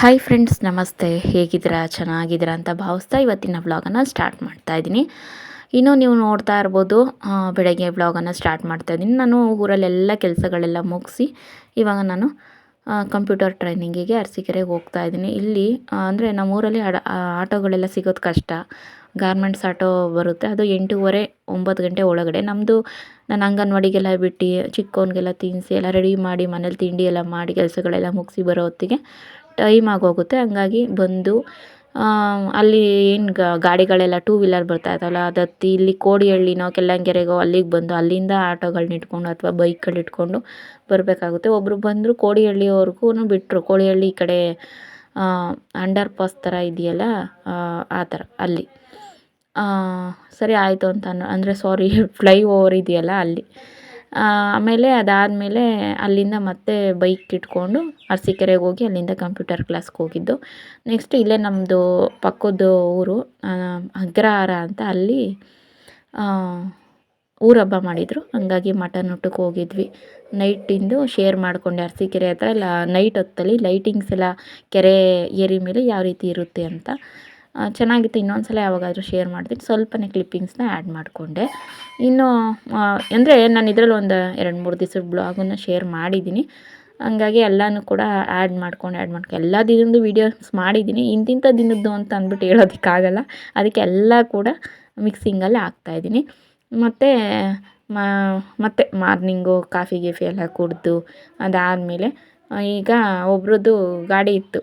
Hi friends ನಮಸ್ತೆ. ಹೇಗಿದ್ದೀರಾ? ಚೆನ್ನಾಗಿದ್ದೀರಾ ಅಂತ ಭಾವಿಸ್ತಾ ಇವತ್ತಿನ ವ್ಲಾಗನ್ನು ಸ್ಟಾರ್ಟ್ ಮಾಡ್ತಾ ಇದ್ದೀನಿ. ಇನ್ನೂ ನೀವು ನೋಡ್ತಾ ಇರ್ಬೋದು ಬೆಳಗ್ಗೆ ವ್ಲಾಗನ್ನು ಸ್ಟಾರ್ಟ್ ಮಾಡ್ತಾ ಇದ್ದೀನಿ. ನಾನು ಊರಲ್ಲೆಲ್ಲ ಕೆಲಸಗಳೆಲ್ಲ ಮುಗಿಸಿ ಇವಾಗ ನಾನು ಕಂಪ್ಯೂಟರ್ ಟ್ರೈನಿಂಗಿಗೆ ಅರಸೀಕೆರೆಗೆ ಹೋಗ್ತಾ ಇದ್ದೀನಿ. ಇಲ್ಲಿ ಅಂದರೆ ನಮ್ಮೂರಲ್ಲಿ ಅಡ ಆಟೋಗಳೆಲ್ಲ ಸಿಗೋದು ಕಷ್ಟ. ಗಾರ್ಮೆಂಟ್ಸ್ ಆಟೋ ಬರುತ್ತೆ. ಅದು ಎಂಟೂವರೆ, ಒಂಬತ್ತು ಗಂಟೆ ಒಳಗಡೆ. ನಮ್ಮದು ನಾನು ಅಂಗನವಾಡಿಗೆಲ್ಲ ಬಿಟ್ಟು ಚಿಕ್ಕವನಿಗೆಲ್ಲ ತಿನ್ನಿಸಿ ಎಲ್ಲ ರೆಡಿ ಮಾಡಿ ಮನೇಲಿ ತಿಂಡಿ ಎಲ್ಲ ಮಾಡಿ ಕೆಲಸಗಳೆಲ್ಲ ಮುಗಿಸಿ ಬರೋ ಹೊತ್ತಿಗೆ ಟೈಮ್ ಆಗೋಗುತ್ತೆ. ಹಂಗಾಗಿ ಬಂದು ಅಲ್ಲಿ ಏನು ಗಾಡಿಗಳೆಲ್ಲ ಟೂ ವೀಲರ್ ಬರ್ತಾ ಇತ್ತಲ್ಲ ಅದು ಹತ್ತಿ ಇಲ್ಲಿ ಕೋಡಿಹಳ್ಳಿನೋ ಕೆಲ್ಲಂಗೆರೆಗೋ ಅಲ್ಲಿಗೆ ಬಂದು ಅಲ್ಲಿಂದ ಆಟೋಗಳನ್ನ ಇಟ್ಕೊಂಡು ಅಥವಾ ಬೈಕ್ಗಳು ಇಟ್ಕೊಂಡು ಬರಬೇಕಾಗುತ್ತೆ. ಒಬ್ಬರು ಬಂದರು ಕೋಡಿಹಳ್ಳಿವರೆಗೂ ಬಿಟ್ಟರು ಕೋಡಿಹಳ್ಳಿ ಈ ಕಡೆ ಅಂಡರ್ ಪಾಸ್ ಥರ ಇದೆಯಲ್ಲ ಆ, ಥರ ಅಲ್ಲಿ. ಸರಿ ಆಯಿತು ಅಂತ ಅಂದರೆ ಸಾರಿ ಫ್ಲೈ ಓವರ್ ಇದೆಯಲ್ಲ ಅಲ್ಲಿ. ಆಮೇಲೆ ಅದಾದಮೇಲೆ ಅಲ್ಲಿಂದ ಮತ್ತೆ ಬೈಕ್ ಇಟ್ಕೊಂಡು ಅರಸೀಕೆರೆಗೆ ಹೋಗಿ ಅಲ್ಲಿಂದ ಕಂಪ್ಯೂಟರ್ ಕ್ಲಾಸ್ಗೆ ಹೋಗಿದ್ದು. ನೆಕ್ಸ್ಟ್ ಇಲ್ಲೇ ನಮ್ಮದು ಪಕ್ಕದ ಊರು ಅಗ್ರಹಾರ ಅಂತ ಅಲ್ಲಿ ಊರಬ್ಬ ಮಾಡಿದರು. ಹಂಗಾಗಿ ಮಟನ್ ಊಟಕ್ಕೆ ಹೋಗಿದ್ವಿ. ನೈಟಿಂದು ಶೇರ್ ಮಾಡಿಕೊಂಡೆ ಅರಸೀಕೆರೆ ಹತ್ರ. ಎಲ್ಲ ನೈಟ್ ಹೊತ್ತಲ್ಲಿ ಲೈಟಿಂಗ್ಸ್ ಎಲ್ಲ ಕೆರೆ ಏರಿ ಮೇಲೆ ಯಾವ ರೀತಿ ಇರುತ್ತೆ ಅಂತ. ಚೆನ್ನಾಗಿತ್ತು ಇನ್ನೊಂದು ಸಲ ಯಾವಾಗಾದರೂ ಶೇರ್ ಮಾಡ್ತೀನಿ. ಸ್ವಲ್ಪನೇ ಕ್ಲಿಪ್ಪಿಂಗ್ಸ್ನ ಆ್ಯಡ್ ಮಾಡಿಕೊಂಡೆ. ಇನ್ನು ಅಂದರೆ ನಾನು ಇದರಲ್ಲಿ ಒಂದು ಎರಡು, ಮೂರು ದಿವಸದ ಬ್ಲಾಗನ್ನು ಶೇರ್ ಮಾಡಿದ್ದೀನಿ ಹಂಗಾಗಿ ಎಲ್ಲನೂ ಕೂಡ ಆ್ಯಡ್ ಮಾಡ್ಕೊಂಡು ಆ್ಯಡ್ ಮಾಡ್ಕೊ ಎಲ್ಲ ದಿನದ್ದು ವೀಡಿಯೋಸ್ ಮಾಡಿದ್ದೀನಿ ಇಂತಿಂಥ ದಿನದ್ದು ಅಂತ ಅಂದ್ಬಿಟ್ಟು ಹೇಳೋದಕ್ಕಾಗಲ್ಲ. ಅದಕ್ಕೆ ಎಲ್ಲ ಕೂಡ ಮಿಕ್ಸಿಂಗಲ್ಲಿ ಹಾಕ್ತಾಯಿದ್ದೀನಿ ಮತ್ತು ಮತ್ತೆ ಮಾರ್ನಿಂಗು ಕಾಫಿ ಗೀಫಿ ಎಲ್ಲ ಕುಡಿದು ಅದಾದಮೇಲೆ ಈಗ ಒಬ್ರದ್ದು ಗಾಡಿ ಇತ್ತು.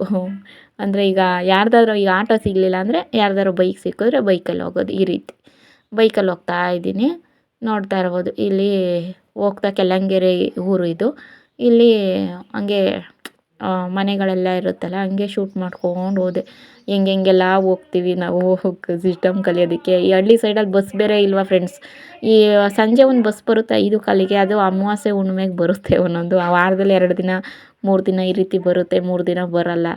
ಅಂದರೆ ಈಗ ಯಾರ್ದಾದ್ರೂ ಈಗ ಆಟೋ ಸಿಗಲಿಲ್ಲ ಅಂದರೆ ಯಾರ್ದಾದ್ರು ಬೈಕ್ ಸಿಕ್ಕಿದ್ರೆ ಬೈಕಲ್ಲಿ ಹೋಗೋದು ಈ ರೀತಿ. ಬೈಕಲ್ಲಿ ಹೋಗ್ತಾ ಇದ್ದೀನಿ. ನೋಡ್ತಾ ಇರ್ಬೋದು. ಇಲ್ಲಿ ಹೋಗ್ತಾ ಕೆಲ್ಲಂಗೆರೆ ಊರು ಇದು. ಇಲ್ಲಿ ಹಂಗೆ ಮನೆಗಳೆಲ್ಲ ಇರುತ್ತಲ್ಲ, ಹಂಗೆ ಶೂಟ್ ಮಾಡ್ಕೊಂಡು ಹೋದೆ. ಹೆಂಗೆ ಹೆಂಗೆಲ್ಲ ಹೋಗ್ತೀವಿ ನಾವು ಸಿಸ್ಟಮ್ ಕಲಿಯೋದಕ್ಕೆ. ಈ ಹಳ್ಳಿ ಸೈಡಲ್ಲಿ ಬಸ್ ಬೇರೆ ಇಲ್ವಾ ಫ್ರೆಂಡ್ಸ್ ಈ ಸಂಜೆ ಒಂದು ಬಸ್ ಬರುತ್ತೆ, ಐದು ಕಾಲಿಗೆ. ಅದು ಅಮಾವಾಸ್ಯೆ ಹುಣ್ಮೆಗೆ ಬರುತ್ತೆ ಒಂದೊಂದು. ಆ ವಾರದಲ್ಲಿ ಎರಡು ದಿನ ಮೂರು ದಿನ ಈ ರೀತಿ ಬರುತ್ತೆ, ಮೂರು ದಿನ ಬರಲ್ಲ.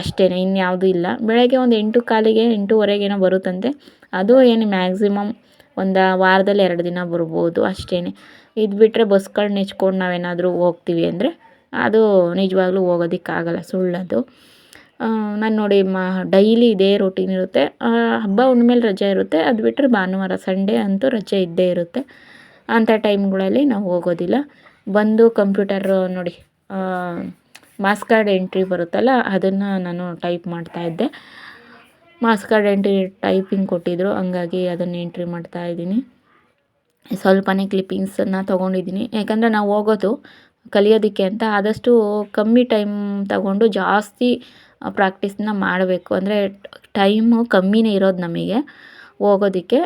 ಅಷ್ಟೇ ಇನ್ಯಾವುದೂ ಇಲ್ಲ. ಬೆಳಗ್ಗೆ ಒಂದು ಎಂಟು ಕಾಲಿಗೆ ಎಂಟೂವರೆಗೇನೋ ಬರುತ್ತಂತೆ. ಅದು ಏನು ಮ್ಯಾಕ್ಸಿಮಮ್ ಒಂದು ವಾರದಲ್ಲಿ ಎರಡು ದಿನ ಬರ್ಬೋದು ಅಷ್ಟೇ ಇದು ಬಿಟ್ಟರೆ ಬಸ್ಗಳು ನೆಚ್ಕೊಂಡು ನಾವೇನಾದರೂ ಹೋಗ್ತೀವಿ ಅಂದರೆ ಅದು ನಿಜವಾಗ್ಲೂ ಹೋಗೋದಕ್ಕಾಗಲ್ಲ ಸುಳ್ಳದು. ನಾನು ನೋಡಿ ಮ, ಡೈಲಿ ಇದೇ ರೂಟೀನ್ ಇರುತ್ತೆ. ಹಬ್ಬ ಹುಣ್ಮೇಲೆ ರಜೆ ಇರುತ್ತೆ. ಅದು ಬಿಟ್ಟರೆ ಭಾನುವಾರ, ಸಂಡೇ ಅಂತೂ ರಜೆ ಇದ್ದೇ ಇರುತ್ತೆ. ಅಂಥ ಟೈಮ್ಗಳಲ್ಲಿ ನಾವು ಹೋಗೋದಿಲ್ಲ. ಬಂದು ಕಂಪ್ಯೂಟರ್ ನೋಡಿ. ಮಾಸ್ ಕಾರ್ಡ್ ಎಂಟ್ರಿ ಬರುತ್ತಲ್ಲ, ಅದನ್ನು ನಾನು ಟೈಪ್ ಮಾಡ್ತಾಯಿದ್ದೆ ಮಾಸ್ ಕಾರ್ಡ್ ಎಂಟ್ರಿ ಟೈಪಿಂಗ್ ಕೊಟ್ಟಿದ್ದರು ಹಂಗಾಗಿ ಅದನ್ನು ಎಂಟ್ರಿ ಮಾಡ್ತಾ ಇದ್ದೀನಿ. ಸ್ವಲ್ಪನೇ ಕ್ಲಿಪ್ಪಿಂಗ್ಸನ್ನು ತೊಗೊಂಡಿದ್ದೀನಿ. ಯಾಕಂದರೆ ನಾವು ಹೋಗೋದು, ಕಲಿಯೋದಕ್ಕೆ ಅಂತ ಆದಷ್ಟು ಕಮ್ಮಿ ಟೈಮ್ ತಗೊಂಡು ಜಾಸ್ತಿ ಪ್ರಾಕ್ಟೀಸ್ನ ಮಾಡಬೇಕು. ಅಂದರೆ ಟೈಮು ಕಮ್ಮಿನೇ ಇರೋದು ನಮಗೆ. ಹೋಗೋದಕ್ಕೆ.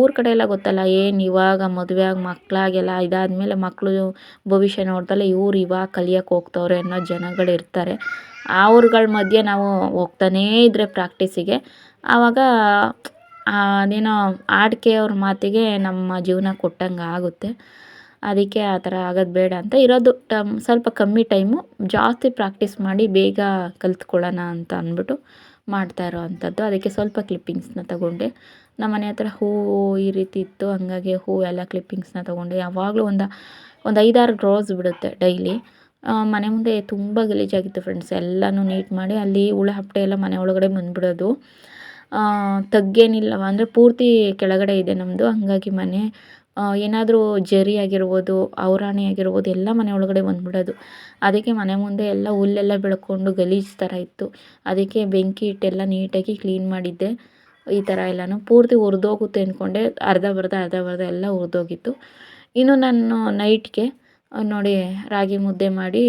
ಊರ ಕಡೆ ಎಲ್ಲ ಗೊತ್ತಲ್ಲ, ಏನು ಇವಾಗ ಮದುವೆ ಆಗಿ ಮಕ್ಕಳಾಗೆಲ್ಲ ಇದಾದಮೇಲೆ ಮಕ್ಕಳು ಭವಿಷ್ಯ ನೋಡ್ದಲೆ ಇವ್ರು ಇವಾಗ ಕಲಿಯೋಕೆ ಹೋಗ್ತವ್ರೆ ಅನ್ನೋ ಜನಗಳು ಇರ್ತಾರೆ. ಅವ್ರುಗಳ ಮಧ್ಯೆ ನಾವು ಹೋಗ್ತಾನೇ ಇದ್ದರೆ ಪ್ರಾಕ್ಟೀಸಿಗೆ. ಆವಾಗ ಅದೇನೋ ಅವ್ರ ಮಾತಿಗೆ ನಮ್ಮ ಜೀವನ ಕೊಟ್ಟಂಗೆ ಆಗುತ್ತೆ. ಅದಕ್ಕೆ ಆ ಥರ ಆಗೋದು ಬೇಡ ಅಂತ ಇರೋದು. ಟಮ್, ಸ್ವಲ್ಪ ಕಮ್ಮಿ ಟೈಮು, ಜಾಸ್ತಿ ಪ್ರಾಕ್ಟೀಸ್ ಮಾಡಿ ಬೇಗ ಕಲ್ತ್ಕೊಳ್ಳೋಣ ಅಂತ ಅಂದ್ಬಿಟ್ಟು ಮಾಡ್ತಾ ಇರೋ ಅಂಥದ್ದು ಅದಕ್ಕೆ ಸ್ವಲ್ಪ ಕ್ಲಿಪ್ಪಿಂಗ್ಸ್ನ ತಗೊಂಡೆ. ನಮ್ಮ ಮನೆ ಹತ್ರ ಹೂವು ಈ ರೀತಿ ಇತ್ತು. ಹಾಗಾಗಿ ಹೂವು ಎಲ್ಲ ಕ್ಲಿಪ್ಪಿಂಗ್ಸ್ನ ತೊಗೊಂಡು ಯಾವಾಗಲೂ ಒಂದು ಒಂದು ಐದಾರು ರೋಸ್ ಬಿಡುತ್ತೆ ಡೈಲಿ ಮನೆ ಮುಂದೆ ತುಂಬ ಗಲೀಜಾಗಿತ್ತು ಫ್ರೆಂಡ್ಸ್ ಎಲ್ಲನೂ ನೀಟ್ ಮಾಡಿ ಅಲ್ಲಿ ಹುಳ ಹಪ್ಪಟೆ ಎಲ್ಲ ಮನೆ ಒಳಗಡೆ ಬಂದುಬಿಡೋದು. ತಗ್ಗೇನಿಲ್ಲ ಅಂದರೆ ಪೂರ್ತಿ ಕೆಳಗಡೆ ಇದೆ ನಮ್ಮದು ಹಾಗಾಗಿ ಮನೆ ಏನಾದರೂ ಜರಿ ಆಗಿರ್ಬೋದು ಔರಾಣಿ ಆಗಿರ್ಬೋದು, ಎಲ್ಲ ಮನೆ ಒಳಗಡೆ ಬಂದುಬಿಡೋದು. ಅದಕ್ಕೆ ಮನೆ ಮುಂದೆ ಎಲ್ಲ ಹುಲ್ಲೆಲ್ಲ ಬೆಳ್ಕೊಂಡು ಗಲೀಜು ಥರ ಇತ್ತು. ಅದಕ್ಕೆ ಬೆಂಕಿ ಇಟ್ಟೆಲ್ಲ ನೀಟಾಗಿ ಕ್ಲೀನ್ ಮಾಡಿದ್ದೆ. ಈ ಥರ ಎಲ್ಲನೂ ಪೂರ್ತಿ ಹುರಿದೋಗುತ್ತೆ ಅಂದ್ಕೊಂಡೆ ಅರ್ಧ ಬರ್ದ ಅರ್ಧ ಬರ್ದ ಎಲ್ಲ ಹುರಿದೋಗಿತ್ತು ಇನ್ನು ನಾನು ನೈಟ್ಗೆ ನೋಡಿ ರಾಗಿ ಮುದ್ದೆ ಮಾಡಿ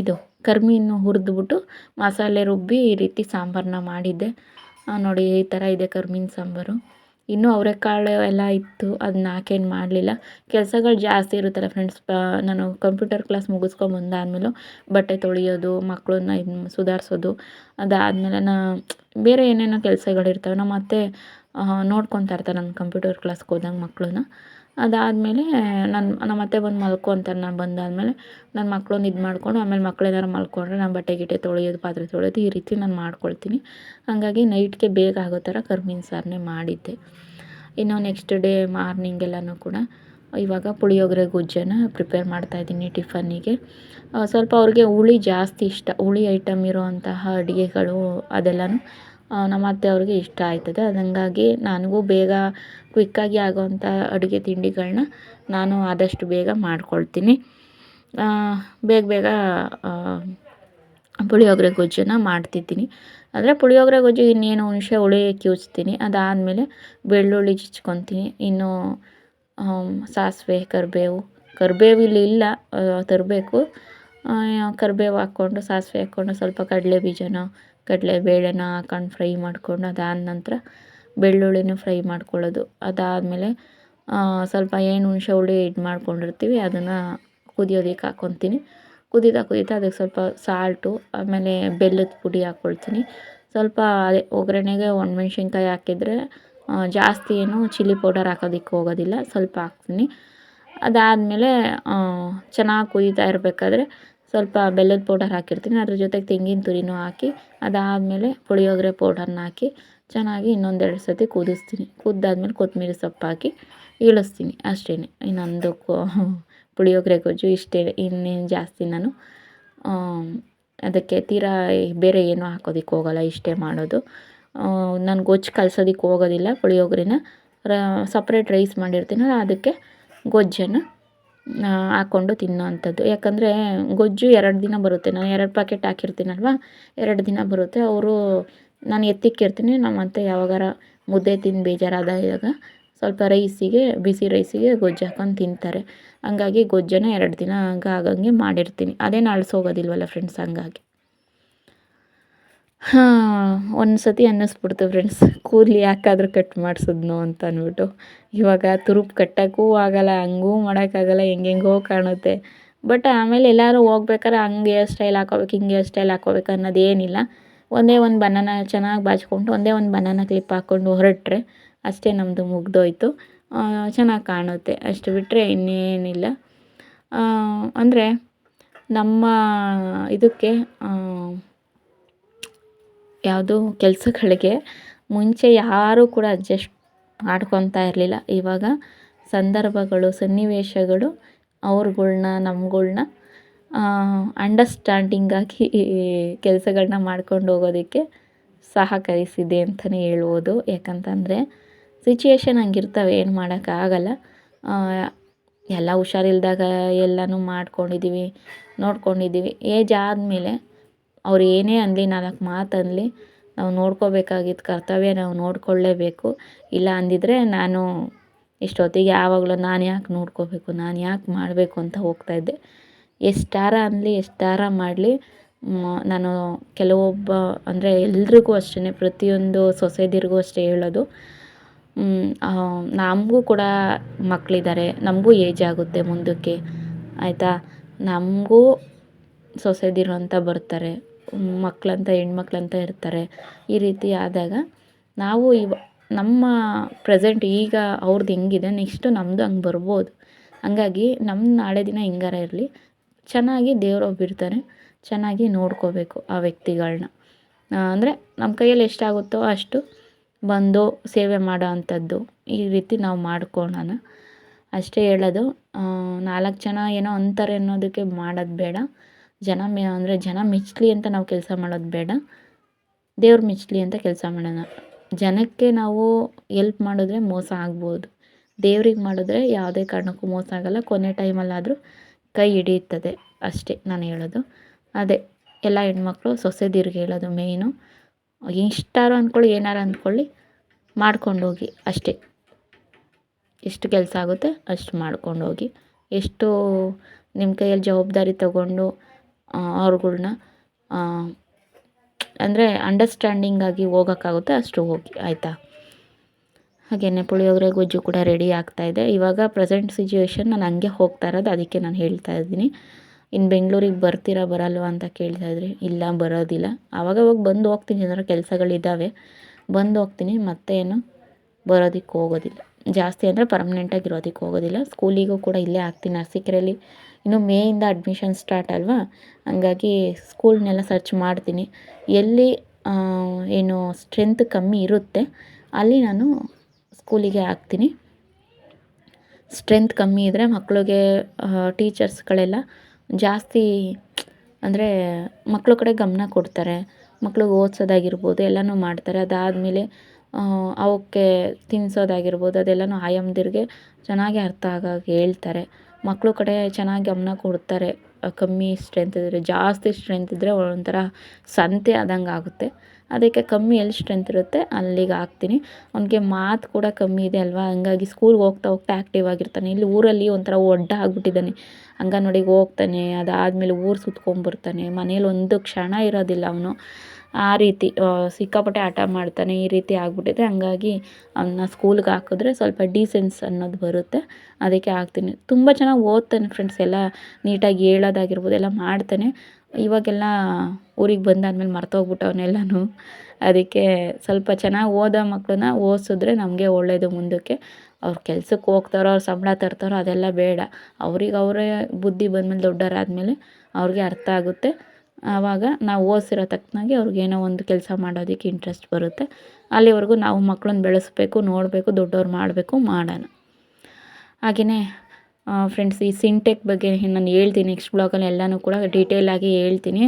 ಇದು ಕರ್ಮೀನು ಹುರಿದ್ಬಿಟ್ಟು ಮಸಾಲೆ ರುಬ್ಬಿ ಈ ರೀತಿ ಸಾಂಬಾರನ್ನ ಮಾಡಿದ್ದೆ. ನೋಡಿ ಈ ಥರ ಇದೆ ಕರ್ಮಿನ ಸಾಂಬಾರು. ಇನ್ನೂ ಅವರೆಕಾಳು ಎಲ್ಲ ಇತ್ತು ಅದನ್ನ ಹಾಕೇನು ಮಾಡಲಿಲ್ಲ. ಕೆಲಸಗಳು ಜಾಸ್ತಿ ಇರುತ್ತಲ್ಲ ಫ್ರೆಂಡ್ಸ್ ನಾನು ಕಂಪ್ಯೂಟರ್ ಕ್ಲಾಸ್ ಮುಗಿಸ್ಕೊಂಬಂದಾದ್ಮೇಲೂ ಬಟ್ಟೆ ತೊಳೆಯೋದು ಮಕ್ಕಳನ್ನ ಇದು ಸುಧಾರಿಸೋದು, ಅದಾದಮೇಲೆ ನಾ, ಬೇರೆ ಏನೇನೋ ಕೆಲಸಗಳಿರ್ತವೆ ನಮ್ಮ ಅತ್ತೆ ನೋಡ್ಕೊತಾ ಇರ್ತಾರೆ ನನ್ನ ಕಂಪ್ಯೂಟರ್ ಕ್ಲಾಸ್ಗೆ ಹೋದಂಗೆ ಮಕ್ಕಳನ್ನ ಅದಾದಮೇಲೆ ನನ್ನ ನಮ್ಮ ಅತ್ತೆ ಬಂದು ಮಲ್ಕೊ ಅಂತಾರೆ ನಾನು ಬಂದಾದಮೇಲೆ. ನನ್ನ ಮಕ್ಳನ್ನ ಇದು ಮಾಡಿಕೊಂಡು ಆಮೇಲೆ ಮಕ್ಳು ಏನಾರು ಮಲ್ಕೊಂಡ್ರೆ ನಾನು ಬಟ್ಟೆ ಗಿಟ್ಟೆ ತೊಳೆಯೋದು, ಪಾತ್ರೆ ತೊಳೆಯೋದು ಈ ರೀತಿ ನಾನು ಮಾಡ್ಕೊಳ್ತೀನಿ. ಹಾಗಾಗಿ ನೈಟ್ಗೆ ಬೇಗ ಆಗೋ ಥರ ಕರ್ಮಿನ ಸಾರನ್ನೇ ಮಾಡಿದ್ದೆ. ಇನ್ನು ನೆಕ್ಸ್ಟ್ ಡೇ ಮಾರ್ನಿಂಗ್ ಎಲ್ಲನೂ ಕೂಡ ಇವಾಗ ಪುಳಿಯೋಗರೆ ಗೊಜ್ಜನ್ನು ಪ್ರಿಪೇರ್ ಮಾಡ್ತಾಯಿದ್ದೀನಿ ಟಿಫನ್ನಿಗೆ. ಸ್ವಲ್ಪ ಅವ್ರಿಗೆ ಹುಳಿ ಜಾಸ್ತಿ ಇಷ್ಟ, ಹುಳಿ ಐಟಮ್ ಇರೋವಂತಹ ಅಡುಗೆಗಳು ಅದೆಲ್ಲನೂ ನಮ್ಮ ಅತ್ತೆ ಅವ್ರಿಗೆ ಇಷ್ಟ ಆಯ್ತದೆ. ಅದು ನನಗೂ ಬೇಗ ಕ್ವಿಕ್ಕಾಗಿ ಆಗೋವಂಥ ಅಡುಗೆ ತಿಂಡಿಗಳನ್ನ ನಾನು ಆದಷ್ಟು ಬೇಗ ಮಾಡ್ಕೊಳ್ತೀನಿ. ಬೇಗ ಬೇಗ ಪುಳಿಯೋಗರೆ ಗೊಜ್ಜನ್ನು ಮಾಡ್ತಿದ್ದೀನಿ. ಅಂದರೆ ಪುಳಿಯೋಗರೆ ಗೊಜ್ಜು ಇನ್ನೇನು ಹುಣಸೆ ಉಳಿಯೋಕ್ಕೆ ಕಿವುಚ್ತೀನಿ ಅದಾದಮೇಲೆ ಬೆಳ್ಳುಳ್ಳಿ ಚಿಚ್ಕೊತೀನಿ. ಇನ್ನು ಸಾಸಿವೆ, ಕರಿಬೇವು. ಕರಿಬೇವು ಇಲ್ಲಿ ಇಲ್ಲ ತರಬೇಕು. ಕರಿಬೇವು ಹಾಕ್ಕೊಂಡು, ಸಾಸಿವೆ ಹಾಕ್ಕೊಂಡು ಸ್ವಲ್ಪ ಕಡಲೆ ಬೀಜನ ಕಡಲೆ ಬೇಳೆನ ಹಾಕೊಂಡು ಫ್ರೈ ಮಾಡ್ಕೊಂಡು ಅದಾದ ನಂತರ ಬೆಳ್ಳುಳ್ಳಿನೂ ಫ್ರೈ ಮಾಡ್ಕೊಳ್ಳೋದು. ಅದಾದಮೇಲೆ ಸ್ವಲ್ಪ ಏನು ಹುಣಸೆ ಹುಳಿ ಇದು ಮಾಡ್ಕೊಂಡಿರ್ತೀವಿ. ಅದನ್ನು ಕುದಿಯೋದಕ್ಕೆ ಹಾಕ್ಕೊತೀನಿ ಕುದೀತಾ ಕುದೀತಾ ಅದಕ್ಕೆ ಸ್ವಲ್ಪ ಸಾಲ್ಟು, ಆಮೇಲೆ ಬೆಲ್ಲದ ಪುಡಿ ಹಾಕ್ಕೊಳ್ತೀನಿ ಸ್ವಲ್ಪ ಅದೇ ಒಗ್ಗರಣೆಗೆ ಒಣಮೆಣ್ಸಿನ್ಕಾಯಿ ಹಾಕಿದರೆ ಜಾಸ್ತಿ ಏನು ಚಿಲ್ಲಿ ಪೌಡರ್ ಹಾಕೋದಕ್ಕೆ ಹೋಗೋದಿಲ್ಲ. ಸ್ವಲ್ಪ ಹಾಕ್ತೀನಿ. ಅದಾದಮೇಲೆ ಚೆನ್ನಾಗಿ ಕುದೀತಾ ಇರಬೇಕಾದ್ರೆ ಸ್ವಲ್ಪ ಬೆಲ್ಲದ ಪೌಡರ್ ಹಾಕಿರ್ತೀನಿ. ಅದ್ರ ಜೊತೆಗೆ ತೆಂಗಿನ ತುರಿನೂ ಹಾಕಿ, ಅದಾದಮೇಲೆ ಪುಳಿಯೋಗರೆ ಪೌಡರ್ನ ಹಾಕಿ ಚೆನ್ನಾಗಿ ಇನ್ನೊಂದೆರಡು ಸರ್ತಿ ಕುದಿಸ್ತೀನಿ. ಕುದ್ದಾದ್ಮೇಲೆ ಕೊತ್ತಂಬರಿ ಸೊಪ್ಪು ಹಾಕಿ ಇಳಿಸ್ತೀನಿ ಅಷ್ಟೇ ಇನ್ನೊಂದು ಪುಳಿಯೋಗರೆ ಗೊಜ್ಜು ಇಷ್ಟೇ, ಇನ್ನೇನು ಜಾಸ್ತಿ ನಾನು ಅದಕ್ಕೆ ತೀರಾ ಬೇರೆ ಏನೂ ಹಾಕೋದಕ್ಕೆ ಹೋಗಲ್ಲ, ಇಷ್ಟೇ ಮಾಡೋದು. ನಾನು ಗೊಜ್ಜು ಕಲ್ಸೋದಕ್ಕೆ ಹೋಗೋದಿಲ್ಲ, ಪುಳಿಯೋಗರೆನ ರ ಸಪ್ರೇಟ್ ರೈಸ್ ಮಾಡಿರ್ತೀನಲ್ಲ, ಅದಕ್ಕೆ ಗೊಜ್ಜನ್ನು ಹಾಕ್ಕೊಂಡು ತಿನ್ನೋವಂಥದ್ದು. ಯಾಕಂದರೆ ಗೊಜ್ಜು ಎರಡು ದಿನ ಬರುತ್ತೆ. ನಾನು ಎರಡು ಪ್ಯಾಕೆಟ್ ಹಾಕಿರ್ತೀನಲ್ವ? ಎರಡು ದಿನ ಬರುತ್ತೆ. ಅವರು, ನಾನು ಎತ್ತಿಕ್ಕಿರ್ತೀನಿ. ನಮ್ಮ ಅತ್ತೆ ಯಾವಾಗಾರ ಮುದ್ದೆ ತಿಂದು ಬೇಜಾರಾದಾಗ ಸ್ವಲ್ಪ ರೈಸಿಗೆ ಬಿಸಿ ರೈಸಿಗೆ ಗೊಜ್ಜು ಹಾಕೊಂಡು ತಿಂತಾರೆ. ಹಂಗಾಗಿ ಗೊಜ್ಜನ್ನು ಎರಡು ದಿನ ಆಗಂಗೆ ಮಾಡಿರ್ತೀನಿ. ಅದೇನು ಅಳಿಸೋಗೋದಿಲ್ವಲ್ಲ ಫ್ರೆಂಡ್ಸ್ ಹಂಗಾಗಿ. ಹಾಂ ಒಂದು ಸತಿ ಅನ್ನಿಸ್ಬಿಡ್ತು ಫ್ರೆಂಡ್ಸ್ ಕೂದಲು ಯಾಕಾದರೂ ಕಟ್ ಮಾಡಿಸಿದ್ನೋ ಅಂತ ಅಂದ್ಬಿಟ್ಟು ಇವಾಗ ತುರುಪು ಕಟ್ಟೋಕ್ಕೂ ಆಗೋಲ್ಲ, ಹಂಗೂ ಮಾಡೋಕ್ಕಾಗಲ್ಲ, ಹೆಂಗೆಂಗೋ ಕಾಣುತ್ತೆ. ಬಟ್ ಆಮೇಲೆ ಎಲ್ಲರೂ ಹೋಗ್ಬೇಕಾರೆ ಹಂಗೆ ಸ್ಟೈಲ್ ಹಾಕೋಬೇಕು, ಹಿಂಗೆ ಸ್ಟೈಲ್ ಹಾಕೋಬೇಕು ಅನ್ನೋದೇನಿಲ್ಲ. ಒಂದೇ ಒಂದು ಬನಾನ ಚೆನ್ನಾಗಿ ಬಾಚ್ಕೊಂಡು, ಒಂದೇ ಒಂದು ಬನಾನ ಕ್ಲಿಪ್ ಹಾಕ್ಕೊಂಡು ಹೊರಟ್ರೆ ಅಷ್ಟೇ ನಮ್ಮದು ಮುಗಿದೋಯ್ತು. ಚೆನ್ನಾಗಿ ಕಾಣುತ್ತೆ. ಅಷ್ಟು ಬಿಟ್ಟರೆ ಇನ್ನೇನಿಲ್ಲ. ಅಂದರೆ ನಮ್ಮ ಇದಕ್ಕೆ ಯಾವುದು ಕೆಲಸಗಳಿಗೆ ಮುಂಚೆ ಯಾರೂ ಕೂಡ ಅಡ್ಜಸ್ಟ್ ಮಾಡ್ಕೊತಾ ಇರಲಿಲ್ಲ. ಇವಾಗ ಸಂದರ್ಭಗಳು, ಸನ್ನಿವೇಶಗಳು ಅವ್ರುಗಳ್ನ, ನಮ್ಗಳ್ನ ಅಂಡರ್ಸ್ಟ್ಯಾಂಡಿಂಗಾಗಿ ಕೆಲಸಗಳನ್ನ ಮಾಡ್ಕೊಂಡು ಹೋಗೋದಕ್ಕೆ ಸಹಕರಿಸಿದೆ ಅಂತಲೇ ಹೇಳ್ಬೋದು. ಯಾಕಂತಂದರೆ ಸಿಚುಯೇಷನ್ ಹಂಗಿರ್ತವೆ, ಏನು ಮಾಡೋಕ್ಕಾಗಲ್ಲ ಎಲ್ಲ ಹುಷಾರಿಲ್ದಾಗ ಎಲ್ಲನೂ ಮಾಡ್ಕೊಂಡಿದ್ದೀವಿ ನೋಡ್ಕೊಂಡಿದ್ದೀವಿ ಏಜ್ ಆದಮೇಲೆ ಅವ್ರು ಏನೇ ಅನ್ನಲಿ ನಾಲ್ಕು ಮಾತು ಅನ್ನಲಿ ನಾವು ನೋಡ್ಕೋಬೇಕಾಗಿದ್ದ ಕರ್ತವ್ಯ ನಾವು ನೋಡಿಕೊಳ್ಳೇಬೇಕು ಇಲ್ಲ ಅಂದಿದ್ದರೆ ನಾನು ಇಷ್ಟೊತ್ತಿಗೆ ಯಾವಾಗಲೂ ನಾನು ಯಾಕೆ ನೋಡ್ಕೋಬೇಕು, ನಾನು ಯಾಕೆ ಮಾಡಬೇಕು ಅಂತ ಹೋಗ್ತಾಯಿದ್ದೆ ಎಷ್ಟಾರ ಅನ್ನಲಿ ಎಷ್ಟಾರ ಮಾಡಲಿ ನಾನು ಕೆಲವೊಬ್ಬ, ಅಂದರೆ ಎಲ್ರಿಗೂ ಅಷ್ಟೇ ಪ್ರತಿಯೊಂದು ಸೊಸೆದಿರಿಗೂ ಅಷ್ಟೇ ಹೇಳೋದು. ನಮಗೂ ಕೂಡ ಮಕ್ಕಳಿದ್ದಾರೆ ನಮಗೂ ಏಜ್ ಆಗುತ್ತೆ ಮುಂದಕ್ಕೆ, ಆಯಿತಾ? ನಮಗೂ ಸೊಸೆದಿರು ಅಂತ ಬರ್ತಾರೆ. ಮಕ್ಕಳಂತ, ಹೆಣ್ಮಕ್ಳಂತ ಇರ್ತಾರೆ. ಈ ರೀತಿ ಆದಾಗ ನಾವು ಇವ, ನಮ್ಮ ಪ್ರೆಸೆಂಟ್ ಈಗ ಅವ್ರದ್ದು ಹೆಂಗಿದೆ ನೆಕ್ಸ್ಟು ನಮ್ಮದು ಹಂಗೆ ಬರ್ಬೋದು. ಹಂಗಾಗಿ ನಮ್ಮ ನಾಳೆ ದಿನ ಹಿಂಗಾರ ಇರಲಿ. ಚೆನ್ನಾಗಿ ದೇವ್ರೊಬ್ಬಿರ್ತಾನೆ ಚೆನ್ನಾಗಿ ನೋಡ್ಕೋಬೇಕು ಆ ವ್ಯಕ್ತಿಗಳನ್ನ ಅಂದರೆ ನಮ್ಮ ಕೈಯಲ್ಲಿ ಎಷ್ಟಾಗುತ್ತೋ ಅಷ್ಟು ಬಂದು ಸೇವೆ ಮಾಡೋ ಅಂಥದ್ದು ಈ ರೀತಿ ನಾವು ಮಾಡ್ಕೊಳ್ಳೋಣ ಅಷ್ಟೇ ಹೇಳೋದು. ನಾಲ್ಕು ಜನ ಏನೋ ಅಂತಾರೆ ಅನ್ನೋದಕ್ಕೆ ಮಾಡೋದು ಬೇಡ. ಜನ ಮೆ, ಅಂದರೆ ಜನ ಮೆಚ್ಚಲಿ ಅಂತ ನಾವು ಕೆಲಸ ಮಾಡೋದು ಬೇಡ. ದೇವ್ರು ಮೆಚ್ಚಲಿ ಅಂತ ಕೆಲಸ ಮಾಡೋಣ. ಜನಕ್ಕೆ ನಾವು ಎಲ್ಪ್ ಮಾಡಿದ್ರೆ ಮೋಸ ಆಗ್ಬೋದು. ದೇವ್ರಿಗೆ ಮಾಡಿದ್ರೆ ಯಾವುದೇ ಕಾರಣಕ್ಕೂ ಮೋಸ ಆಗೋಲ್ಲ. ಕೊನೆ ಟೈಮಲ್ಲಾದರೂ ಕೈ ಹಿಡಿಯುತ್ತದೆ ಅಷ್ಟೇ ನಾನು ಹೇಳೋದು. ಅದೇ, ಎಲ್ಲ ಹೆಣ್ಮಕ್ಳು ಸೊಸೆದೀರ್ಗೆ ಹೇಳೋದು ಮೇಯ್ನು ಇಷ್ಟಾರು ಅಂದ್ಕೊಳ್ಳಿ, ಏನಾರು ಅಂದ್ಕೊಳ್ಳಿ ಮಾಡ್ಕೊಂಡೋಗಿ ಅಷ್ಟೇ. ಎಷ್ಟು ಕೆಲಸ ಆಗುತ್ತೆ ಅಷ್ಟು ಮಾಡ್ಕೊಂಡು ಹೋಗಿ. ಎಷ್ಟು ನಿಮ್ಮ ಕೈಯಲ್ಲಿ ಜವಾಬ್ದಾರಿ ತಗೊಂಡು ಅವ್ರುಗಳ್ನ ಅಂದರೆ ಅಂಡರ್ಸ್ಟ್ಯಾಂಡಿಂಗಾಗಿ ಹೋಗೋಕ್ಕಾಗುತ್ತೆ ಅಷ್ಟು ಹೋಗಿ, ಆಯಿತಾ? ಹಾಗೆಯೇ ಪುಳಿಯೋಗರೆ, ಗೊಜ್ಜು ಕೂಡ ರೆಡಿ ಆಗ್ತಾಯಿದೆ ಇವಾಗ ಪ್ರೆಸೆಂಟ್ ಸಿಚುವೇಶನ್ ನಾನು ಹಂಗೆ ಹೋಗ್ತಾ ಇರೋದು, ಅದಕ್ಕೆ ನಾನು ಹೇಳ್ತಾ ಇದ್ದೀನಿ. ಇನ್ನು ಬೆಂಗಳೂರಿಗೆ ಬರ್ತೀರಾ, ಬರಲ್ವಾ ಅಂತ ಕೇಳ್ತಾ ಇದ್ರಿ. ಇಲ್ಲ, ಬರೋದಿಲ್ಲ. ಆವಾಗವಾಗ ಬಂದು ಹೋಗ್ತೀನಿ, ಏನಾದ್ರು ಕೆಲಸಗಳಿದ್ದಾವೆ ಬಂದು ಹೋಗ್ತೀನಿ ಮತ್ತೆ ಏನು ಬರೋದಕ್ಕೆ ಹೋಗೋದಿಲ್ಲ. ಜಾಸ್ತಿ ಅಂದರೆ ಪರ್ಮನೆಂಟಾಗಿ ಇರೋದಕ್ಕೆ ಹೋಗೋದಿಲ್ಲ. ಸ್ಕೂಲಿಗೂ ಕೂಡ ಇಲ್ಲೇ ಹಾಕ್ತೀನಿ ಅರಸೀಕೆರೆಯಲ್ಲಿ ಇನ್ನು ಮೇಯಿಂದ ಅಡ್ಮಿಷನ್ ಸ್ಟಾರ್ಟ್ ಅಲ್ವಾ? ಹಂಗಾಗಿ ಸ್ಕೂಲ್ನೆಲ್ಲ ಸರ್ಚ್ ಮಾಡ್ತೀನಿ. ಎಲ್ಲಿ ಏನು ಸ್ಟ್ರೆಂತ್ ಕಮ್ಮಿ ಇರುತ್ತೆ, ಅಲ್ಲಿ ನಾನು ಸ್ಕೂಲಿಗೆ ಹಾಕ್ತೀನಿ. ಸ್ಟ್ರೆಂತ್ ಕಮ್ಮಿ ಇದ್ದರೆ ಮಕ್ಕಳಿಗೆ ಟೀಚರ್ಸ್ಗಳೆಲ್ಲ ಜಾಸ್ತಿ, ಅಂದರೆ ಮಕ್ಳ ಕಡೆ ಗಮನ ಕೊಡ್ತಾರೆ. ಮಕ್ಳಿಗೆ ಓದಿಸೋದಾಗಿರ್ಬೋದು, ಎಲ್ಲನೂ ಮಾಡ್ತಾರೆ. ಅದಾದಮೇಲೆ ಅವಕ್ಕೆ ತಿನ್ನಿಸೋದಾಗಿರ್ಬೋದು, ಅದೆಲ್ಲನೂ ಆಯಮ್ದಿರಿಗೆ ಚೆನ್ನಾಗಿ ಅರ್ಥ ಆಗೋ ಹೇಳ್ತಾರೆ. ಮಕ್ಕಳು ಕಡೆ ಚೆನ್ನಾಗಿ ಗಮನ ಕೊಡ್ತಾರೆ. ಕಮ್ಮಿ ಸ್ಟ್ರೆಂತ್ ಇದ್ದರೆ ಜಾಸ್ತಿ ಸ್ಟ್ರೆಂತ್ ಇದ್ದರೆ ಒಂಥರ ಸಂತೆ ಆದಂಗೆ ಆಗುತ್ತೆ. ಅದಕ್ಕೆ ಕಮ್ಮಿ ಎಲ್ಲಿ ಸ್ಟ್ರೆಂತ್ ಇರುತ್ತೆ, ಅಲ್ಲಿಗೆ ಹಾಕ್ತೀನಿ. ಅವನಿಗೆ ಮಾತು ಕೂಡ ಕಮ್ಮಿ ಇದೆ ಅಲ್ವಾ? ಹಂಗಾಗಿ ಸ್ಕೂಲ್ಗೆ ಹೋಗ್ತಾ ಹೋಗ್ತಾ ಆ್ಯಕ್ಟಿವ್ ಆಗಿರ್ತಾನೆ. ಇಲ್ಲಿ ಊರಲ್ಲಿ ಒಂಥರ ಒಡ್ಡ ಆಗ್ಬಿಟ್ಟಿದ್ದಾನೆ. ನೋಡಿಗೆ ಹೋಗ್ತಾನೆ, ಅದಾದಮೇಲೆ ಊರು ಸುತ್ಕೊಂಡ್ಬರ್ತಾನೆ. ಮನೇಲಿ ಒಂದು ಕ್ಷಣ ಇರೋದಿಲ್ಲ ಅವನು. ಆ ರೀತಿ ಸಿಕ್ಕಾಪಟ್ಟೆ ಆಟ ಮಾಡ್ತಾನೆ ಈ ರೀತಿ ಆಗ್ಬಿಟ್ಟಿದೆ. ಹಂಗಾಗಿ ಅವನ್ನ ಸ್ಕೂಲ್ಗೆ ಹಾಕಿದ್ರೆ ಸ್ವಲ್ಪ ಡೀಸೆನ್ಸ್ ಅನ್ನೋದು ಬರುತ್ತೆ. ಅದಕ್ಕೆ ಹಾಕ್ತೀನಿ. ತುಂಬ ಚೆನ್ನಾಗಿ ಓದ್ತಾನೆ ಫ್ರೆಂಡ್ಸ್ ಎಲ್ಲ ನೀಟಾಗಿ ಹೇಳೋದಾಗಿರ್ಬೋದು, ಎಲ್ಲ ಮಾಡ್ತಾನೆ. ಇವಾಗೆಲ್ಲ ಊರಿಗೆ ಬಂದಾದ್ಮೇಲೆ ಮರ್ತೋಗ್ಬಿಟ್ಟವನ್ನೆಲ್ಲನೂ ಅದಕ್ಕೆ ಸ್ವಲ್ಪ ಚೆನ್ನಾಗಿ ಓದೋ ಮಕ್ಕಳನ್ನ ಓದಿಸಿದ್ರೆ ನಮಗೆ ಒಳ್ಳೆಯದು ಮುಂದಕ್ಕೆ. ಅವ್ರ ಕೆಲ್ಸಕ್ಕೆ ಹೋಗ್ತಾರೋ, ಅವ್ರು ಸಂಬಳ ತರ್ತಾರೋ ಅದೆಲ್ಲ ಬೇಡ. ಅವ್ರಿಗೆ ಅವರೇ ಬುದ್ಧಿ ಬಂದಮೇಲೆ ದೊಡ್ಡವರಾದ್ಮೇಲೆ ಅವ್ರಿಗೆ ಅರ್ಥ ಆಗುತ್ತೆ. ಆವಾಗ ನಾವು ಓದಿಸಿರೋ ತಕ್ಕನಾಗಿ ಅವ್ರಿಗೇನೋ ಒಂದು ಕೆಲಸ ಮಾಡೋದಕ್ಕೆ ಇಂಟ್ರೆಸ್ಟ್ ಬರುತ್ತೆ. ಅಲ್ಲಿವರೆಗೂ ನಾವು ಮಕ್ಕಳನ್ನ ಬೆಳೆಸಬೇಕು, ನೋಡಬೇಕು, ದೊಡ್ಡವ್ರು ಮಾಡಬೇಕು, ಮಾಡೋಣ. ಹಾಗೆಯೇ ಫ್ರೆಂಡ್ಸ್ ಈ ಸಿಂಟೆಕ್ ಬಗ್ಗೆ ನಾನು ಹೇಳ್ತೀನಿ. ನೆಕ್ಸ್ಟ್ ಬ್ಲಾಗಲ್ಲಿ ಎಲ್ಲನೂ ಕೂಡ ಡೀಟೇಲಾಗಿ ಹೇಳ್ತೀನಿ.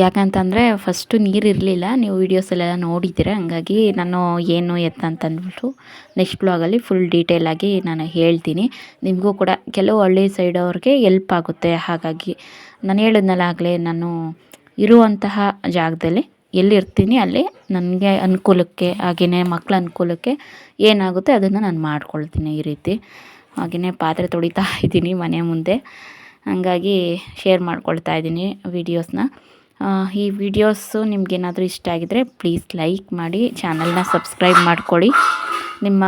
ಯಾಕಂತಂದರೆ ಫಸ್ಟು ನೀರು ಇರಲಿಲ್ಲ. ನೀವು ವೀಡಿಯೋಸಲ್ಲೆಲ್ಲ ನೋಡಿದ್ದೀರ? ಹಂಗಾಗಿ ನಾನು ಏನು ಎತ್ತ ಅಂತಂದ್ಬಿಟ್ಟು ನೆಕ್ಸ್ಟ್ ಬ್ಲಾಗಲ್ಲಿ ಫುಲ್ ಡೀಟೇಲಾಗಿ ನಾನು ಹೇಳ್ತೀನಿ. ನಿಮಗೂ ಕೂಡ ಕೆಲವು ಹಳ್ಳಿ ಸೈಡವ್ರಿಗೆ ಎಲ್ಪ್ ಆಗುತ್ತೆ. ಹಾಗಾಗಿ ನಾನು ಹೇಳಿದ್ನಲ್ಲ ಆಗಲೇ ನಾನು ಇರುವಂತಹ ಜಾಗದಲ್ಲಿ ಎಲ್ಲಿರ್ತೀನಿ ಅಲ್ಲಿ ನನಗೆ ಅನುಕೂಲಕ್ಕೆ ಹಾಗೆಯೇ ಮಕ್ಕಳ ಅನುಕೂಲಕ್ಕೆ ಏನಾಗುತ್ತೆ ಅದನ್ನು ನಾನು ಮಾಡ್ಕೊಳ್ತೀನಿ ಈ ರೀತಿ. ಹಾಗೆಯೇ ಪಾತ್ರೆ ತೊಳಿತಾ ಇದ್ದೀನಿ ಮನೆ ಮುಂದೆ. ಹಾಗಾಗಿ ಶೇರ್ ಮಾಡ್ಕೊಳ್ತಾ ಇದ್ದೀನಿ ವೀಡಿಯೋಸ್ನ ಈ ವಿಡಿಯೋಸು ನಿಮಗೇನಾದರೂ ಇಷ್ಟ ಆಗಿದರೆ ಪ್ಲೀಸ್ ಲೈಕ್ ಮಾಡಿ ಚಾನಲ್ನ ಸಬ್ಸ್ಕ್ರೈಬ್ ಮಾಡ್ಕೊಳ್ಳಿ ನಿಮ್ಮ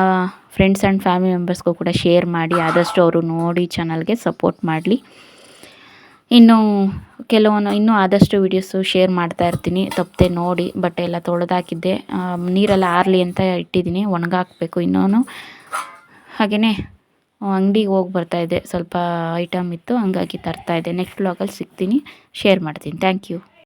ಫ್ರೆಂಡ್ಸ್ ಆ್ಯಂಡ್ ಫ್ಯಾಮಿಲಿ ಮೆಂಬರ್ಸ್ಗೂ ಕೂಡ ಶೇರ್ ಮಾಡಿ, ಆದಷ್ಟು ಅವರು ನೋಡಿ ಚಾನಲ್ಗೆ ಸಪೋರ್ಟ್ ಮಾಡಲಿ. ಇನ್ನು ಕೆಲವೊಂದು, ಇನ್ನೂ ಆದಷ್ಟು ವೀಡಿಯೋಸು ಶೇರ್ ಮಾಡ್ತಾ ಇರ್ತೀನಿ. ತಪ್ಪದೆ ನೋಡಿ, ಬಟ್ಟೆ ಎಲ್ಲ ತೊಳೆದಾಕಿದ್ದೆ. ನೀರೆಲ್ಲ ಆರಲಿ ಅಂತ ಇಟ್ಟಿದ್ದೀನಿ. ಒಣಗಾಕಬೇಕು ಇನ್ನೂ ಹಾಗೆಯೇ ಅಂಗಡಿಗೆ ಹೋಗಿ ಬರ್ತಾಯಿದ್ದೆ ಸ್ವಲ್ಪ ಐಟಮ್ ಇತ್ತು, ಹಂಗಾಗಿ ತರ್ತಾಯಿದ್ದೆ ನೆಕ್ಸ್ಟ್ ಬ್ಲಾಗಲ್ಲಿ ಸಿಗ್ತೀನಿ. ಶೇರ್ ಮಾಡ್ತೀನಿ. Thank you